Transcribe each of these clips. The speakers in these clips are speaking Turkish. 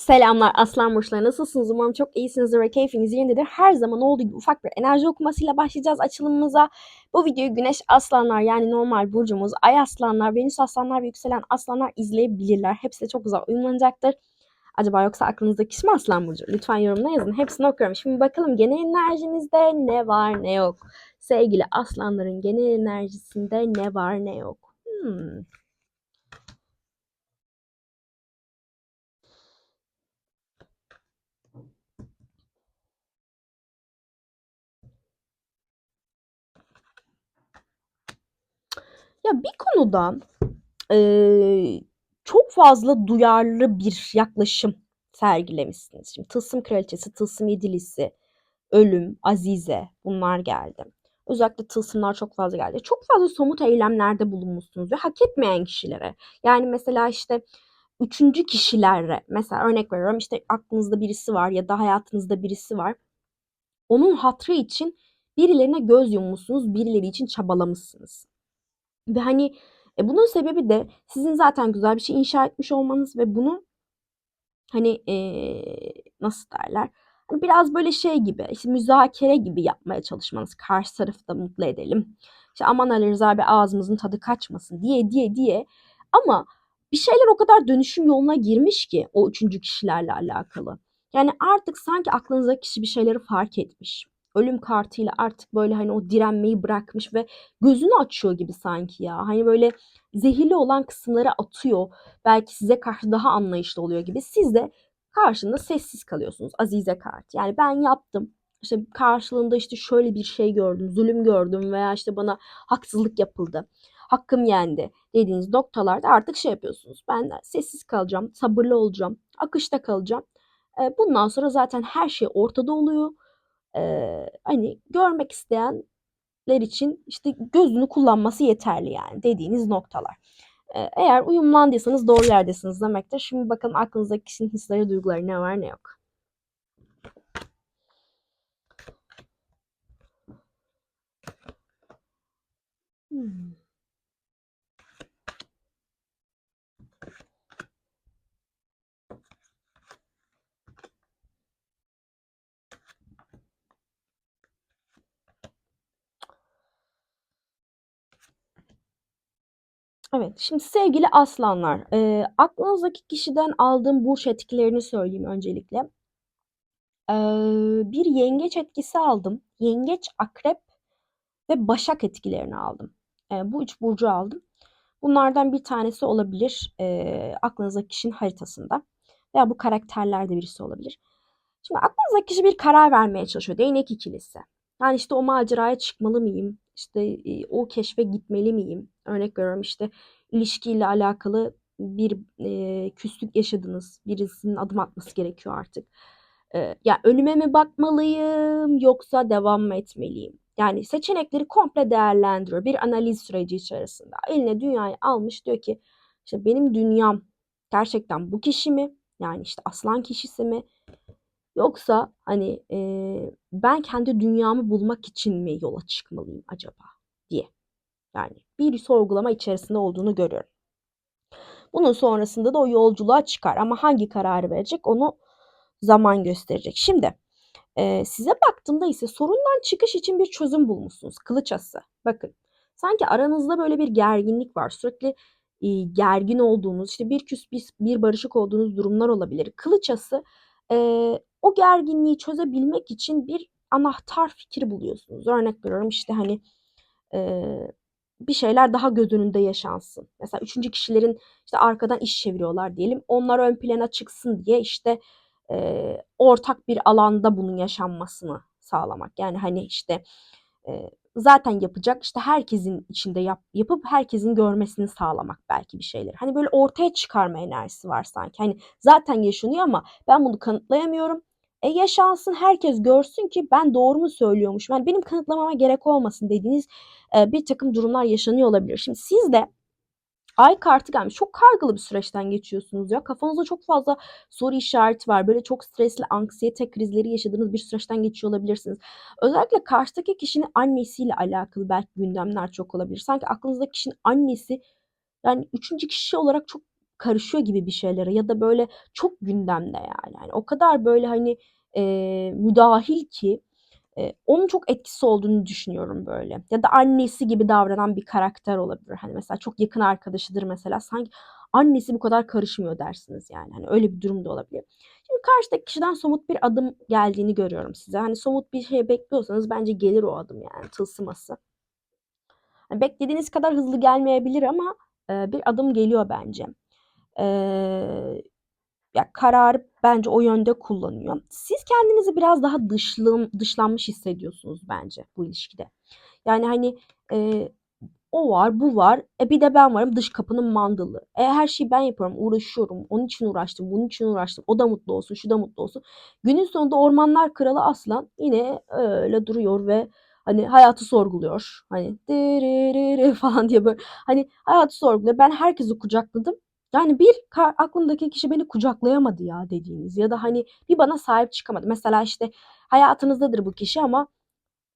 Selamlar Aslan Burçları. Nasılsınız? Umarım çok iyisinizdir ve keyfiniz yerindedir. Her zaman olduğu gibi ufak bir enerji okumasıyla başlayacağız açılımımıza. Bu videoyu Güneş Aslanlar yani normal burcumuz, Ay Aslanlar, Venüs Aslanlar ve Yükselen Aslanlar izleyebilirler. Hepsi de çok güzel uyumlanacaktır. Acaba yoksa aklınızda kişi mi Aslan Burcu? Lütfen yorumlara yazın. Hepsini okuyorum. Şimdi bakalım genel enerjinizde ne var ne yok. Sevgili Aslanların genel enerjisinde ne var ne yok. Hmm. Ya bir konuda eee, çok fazla duyarlı bir yaklaşım sergilemişsiniz. Şimdi Tılsım Kraliçesi, Tılsım Yedilisi, Ölüm, Azize bunlar geldi. Özellikle tılsımlar çok fazla geldi. Çok fazla somut eylemlerde bulunmuşsunuz ve hak etmeyen kişilere. Yani mesela işte üçüncü kişilerle mesela örnek veriyorum işte aklınızda birisi var ya da hayatınızda birisi var. Onun hatrı için birilerine göz yummuşsunuz, birileri için çabalamışsınız. Ve hani e, bunun sebebi de sizin zaten güzel bir şey inşa etmiş olmanız ve bunu hani eee, nasıl derler? Hani biraz böyle şey gibi, işte müzakere gibi yapmaya çalışmanız. Karşı tarafı da mutlu edelim. İşte aman Ali Rıza Bey ağzımızın tadı kaçmasın diye diye diye. Ama bir şeyler o kadar dönüşüm yoluna girmiş ki o üçüncü kişilerle alakalı. Yani artık sanki aklınızdaki kişi bir şeyleri fark etmiş. Ölüm kartıyla artık böyle hani o direnmeyi bırakmış ve gözünü açıyor gibi sanki ya. Hani böyle zehirli olan kısımları atıyor. Belki size karşı daha anlayışlı oluyor gibi. Siz de karşında sessiz kalıyorsunuz. Azize kart. Yani ben yaptım. İşte karşılığında işte şöyle bir şey gördüm, zulüm gördüm veya işte bana haksızlık yapıldı. Hakkım yendi dediğiniz noktalarda artık şey yapıyorsunuz. Ben sessiz kalacağım, sabırlı olacağım, akışta kalacağım. Bundan sonra zaten her şey ortada oluyor. E, hani görmek isteyenler için işte gözünü kullanması yeterli yani dediğiniz noktalar. E, eğer uyumlandıysanız doğru yerdesiniz demektir. Şimdi bakın aklınızdaki kişinin hisleri, duyguları ne var ne yok. Hmm. Evet, şimdi sevgili aslanlar, eee, aklınızdaki kişiden aldığım burç etkilerini söyleyeyim öncelikle. Eee, bir yengeç etkisi aldım. Yengeç, akrep ve başak etkilerini aldım. Eee, bu üç burcu aldım. Bunlardan bir tanesi olabilir eee aklınızdaki kişinin haritasında veya bu karakterlerde birisi olabilir. Şimdi aklınızdaki kişi bir karar vermeye çalışıyor. Değnek ikilisi. Yani işte o maceraya çıkmalı mıyım? İşte o keşfe gitmeli miyim? Örnek veriyorum işte ilişkiyle alakalı bir e, küslük yaşadınız. Birisinin adım atması gerekiyor artık. E, ya önüme mi bakmalıyım yoksa devam mı etmeliyim? Yani seçenekleri komple değerlendiriyor bir analiz süreci içerisinde. Eline dünyayı almış diyor ki işte benim dünyam gerçekten bu kişi mi? Yani işte aslan kişisi mi? Yoksa hani e, ben kendi dünyamı bulmak için mi yola çıkmalıyım acaba diye. Yani bir sorgulama içerisinde olduğunu görüyorum. Bunun sonrasında da o yolculuğa çıkar ama hangi kararı verecek onu zaman gösterecek. Şimdi e, size baktığımda ise sorundan çıkış için bir çözüm bulmuşsunuz. Kılıç ası. Bakın sanki aranızda böyle bir gerginlik var. Sürekli e, gergin olduğunuz işte bir küs bir, bir barışık olduğunuz durumlar olabilir. Kılıç ası e, o gerginliği çözebilmek için bir anahtar fikir buluyorsunuz. Örnek veriyorum işte hani e, bir şeyler daha göz önünde yaşansın. Mesela üçüncü kişilerin işte arkadan iş çeviriyorlar diyelim. Onlar ön plana çıksın diye işte e, ortak bir alanda bunun yaşanmasını sağlamak. Yani hani işte e, zaten yapacak işte herkesin içinde yap, yapıp herkesin görmesini sağlamak belki bir şeyler. Hani böyle ortaya çıkarma enerjisi var sanki. Hani zaten yaşanıyor ama ben bunu kanıtlayamıyorum. E yaşansın herkes görsün ki ben doğru mu söylüyormuşum. Yani benim kanıtlamama gerek olmasın dediğiniz e, bir takım durumlar yaşanıyor olabilir. Şimdi siz de Ay kartı gelmiş. Çok kargalı bir süreçten geçiyorsunuz ya. Kafanızda çok fazla soru işareti var. Böyle çok stresli, anksiyete krizleri yaşadığınız bir süreçten geçiyor olabilirsiniz. Özellikle karşıdaki kişinin annesiyle alakalı belki gündemler çok olabilir. Sanki aklınızdaki kişinin annesi yani üçüncü kişi olarak çok karışıyor gibi bir şeylere ya da böyle çok gündemde yani. yani o kadar böyle hani e, müdahil ki e, onun çok etkisi olduğunu düşünüyorum böyle. Ya da annesi gibi davranan bir karakter olabilir. Hani mesela çok yakın arkadaşıdır mesela. Sanki annesi bu kadar karışmıyor dersiniz yani. Hani öyle bir durum da olabilir. Şimdi karşıdaki kişiden somut bir adım geldiğini görüyorum size. Hani somut bir şey bekliyorsanız bence gelir o adım yani tılsıması. Hani beklediğiniz kadar hızlı gelmeyebilir ama e, bir adım geliyor bence. E, ya kararı bence o yönde kullanıyor. Siz kendinizi biraz daha dışlım, dışlanmış hissediyorsunuz bence bu ilişkide. Yani hani e, o var, bu var. E bir de ben varım dış kapının mandalı. E her şeyi ben yapıyorum, uğraşıyorum. Onun için uğraştım, bunun için uğraştım. O da mutlu olsun, şu da mutlu olsun. Günün sonunda ormanlar kralı aslan yine öyle duruyor ve hani hayatı sorguluyor. Hani falan diye böyle hani hayatı sorguluyor. Ben herkesi kucakladım. Yani bir aklımdaki kişi beni kucaklayamadı ya dediğiniz ya da hani bir bana sahip çıkamadı. Mesela işte hayatınızdadır bu kişi ama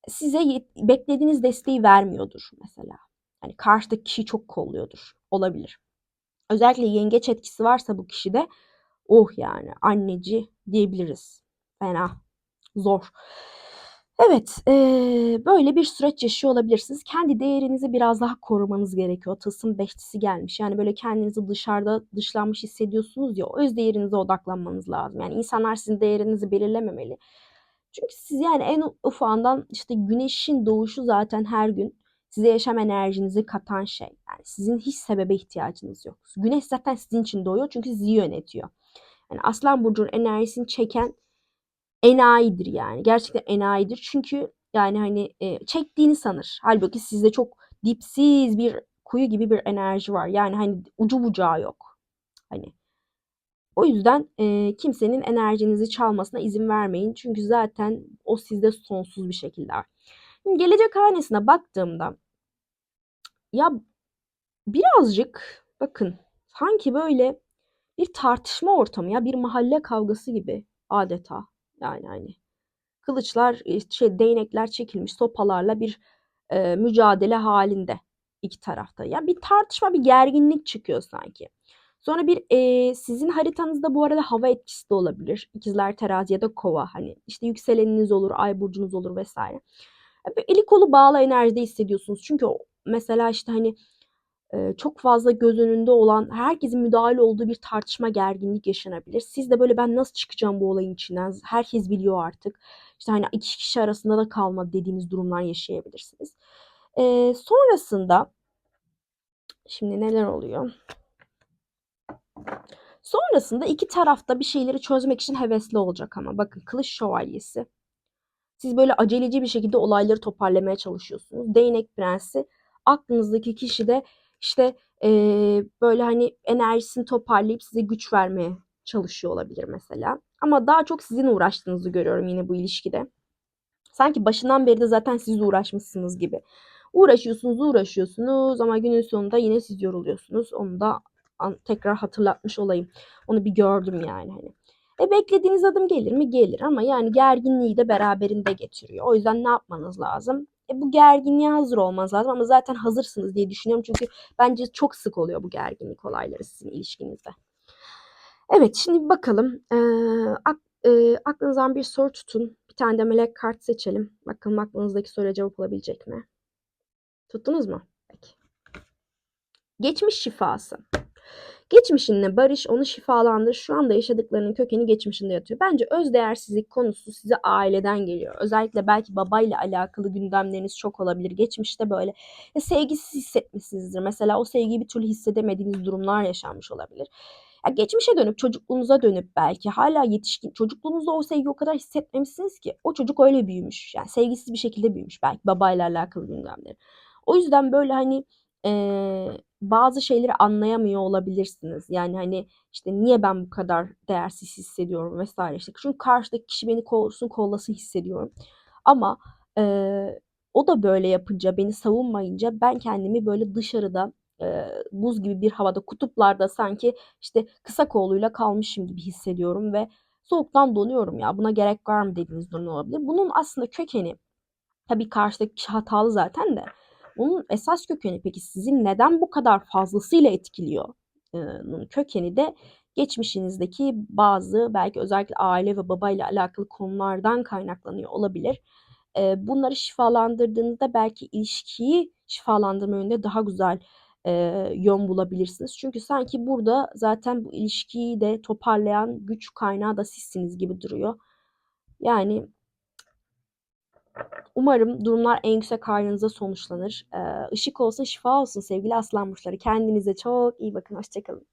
size beklediğiniz desteği vermiyordur mesela. Hani karşıdaki kişiyi çok kolluyordur. Olabilir. Özellikle yengeç etkisi varsa bu kişide oh yani anneci diyebiliriz. Fena. Zor. Evet, eee, böyle bir süreç yaşıyor olabilirsiniz. Kendi değerinizi biraz daha korumanız gerekiyor. Tılsım beşlisi gelmiş. Yani böyle kendinizi dışarıda dışlanmış hissediyorsunuz ya, öz değerinize odaklanmanız lazım. Yani insanlar sizin değerinizi belirlememeli. Çünkü siz yani en ufağından işte güneşin doğuşu zaten her gün size yaşam enerjinizi katan şey. Yani sizin hiç sebebe ihtiyacınız yok. Güneş zaten sizin için doğuyor çünkü sizi yönetiyor. Yani Aslan Burcu'nun enerjisini çeken enayidir yani. Gerçekten enayidir. Çünkü yani hani e, çektiğini sanır. Halbuki sizde çok dipsiz bir kuyu gibi bir enerji var. Yani hani ucu bucağı yok. Hani o yüzden e, kimsenin enerjinizi çalmasına izin vermeyin. Çünkü zaten o sizde sonsuz bir şekilde var. Şimdi gelecek hanesine baktığımda ya birazcık bakın sanki böyle bir tartışma ortamı ya bir mahalle kavgası gibi adeta. Yani hani kılıçlar şey değnekler çekilmiş sopalarla bir e, mücadele halinde iki tarafta. Ya bir tartışma bir gerginlik çıkıyor sanki. Sonra bir e, sizin haritanızda bu arada hava etkisi de olabilir. İkizler terazi ya da kova hani işte yükseleniniz olur, ay burcunuz olur vesaire. Eli kolu bağlı enerjide hissediyorsunuz. Çünkü mesela işte hani çok fazla göz önünde olan, herkesin müdahale olduğu bir tartışma, gerginlik yaşanabilir. Siz de böyle ben nasıl çıkacağım bu olayın içinden? Herkes biliyor artık. İşte hani iki kişi arasında da kalmadı dediğiniz durumlar yaşayabilirsiniz. Eee, sonrasında şimdi neler oluyor? Sonrasında iki tarafta bir şeyleri çözmek için hevesli olacak ama bakın kılıç şövalyesi. Siz böyle aceleci bir şekilde olayları toparlamaya çalışıyorsunuz. Değnek prensi aklınızdaki kişi de işte e, böyle hani enerjisini toparlayıp size güç vermeye çalışıyor olabilir mesela. Ama daha çok sizin uğraştığınızı görüyorum yine bu ilişkide. Sanki başından beri de zaten siz uğraşmışsınız gibi. Uğraşıyorsunuz, uğraşıyorsunuz ama günün sonunda yine siz yoruluyorsunuz. Onu da tekrar hatırlatmış olayım. Onu bir gördüm yani hani. E beklediğiniz adım gelir mi? Gelir ama yani gerginliği de beraberinde getiriyor. O yüzden ne yapmanız lazım? E, bu gerginliğe hazır olmanız lazım ama zaten hazırsınız diye düşünüyorum. Çünkü bence çok sık oluyor bu gerginlik olayları sizin ilişkinizde. Evet şimdi bakalım. Ee, ak, e, aklınızdan bir soru tutun. Bir tane de melek kart seçelim. Bakalım aklınızdaki soruya cevap olabilecek mi? Tuttunuz mu? Peki. Geçmiş şifası. Geçmişinle barış onu şifalandır. Şu anda yaşadıklarının kökeni geçmişinde yatıyor. Bence özdeğersizlik konusu size aileden geliyor. Özellikle belki babayla alakalı gündemleriniz çok olabilir. Geçmişte böyle e, sevgisiz hissetmişsinizdir. Mesela o sevgiyi bir türlü hissedemediğiniz durumlar yaşanmış olabilir. Ya geçmişe dönüp çocukluğunuza dönüp belki hala yetişkin çocukluğunuzda o sevgi o kadar hissetmemişsiniz ki o çocuk öyle büyümüş. Yani sevgisiz bir şekilde büyümüş belki babayla alakalı gündemleri. O yüzden böyle hani e, bazı şeyleri anlayamıyor olabilirsiniz. Yani hani işte niye ben bu kadar değersiz hissediyorum vesaire işte. Çünkü karşıdaki kişi beni korusun kollasın hissediyorum. Ama e, o da böyle yapınca beni savunmayınca ben kendimi böyle dışarıda e, buz gibi bir havada kutuplarda sanki işte kısa koluyla kalmışım gibi hissediyorum ve soğuktan donuyorum ya buna gerek var mı dediğiniz durum olabilir. Bunun aslında kökeni tabii karşıdaki kişi hatalı zaten de onun esas kökeni peki sizin neden bu kadar fazlasıyla etkiliyor? kökeni de geçmişinizdeki bazı belki özellikle aile ve babayla alakalı konulardan kaynaklanıyor olabilir. Bunları şifalandırdığınızda belki ilişkiyi şifalandırma yönünde daha güzel, eee, yön bulabilirsiniz. Çünkü sanki burada zaten bu ilişkiyi de toparlayan güç kaynağı da sizsiniz gibi duruyor. Yani umarım durumlar en yüksek hayrınıza sonuçlanır. Eee, ışık olsun, şifa olsun sevgili aslan burçları. Kendinize çok iyi bakın. Hoşça kalın.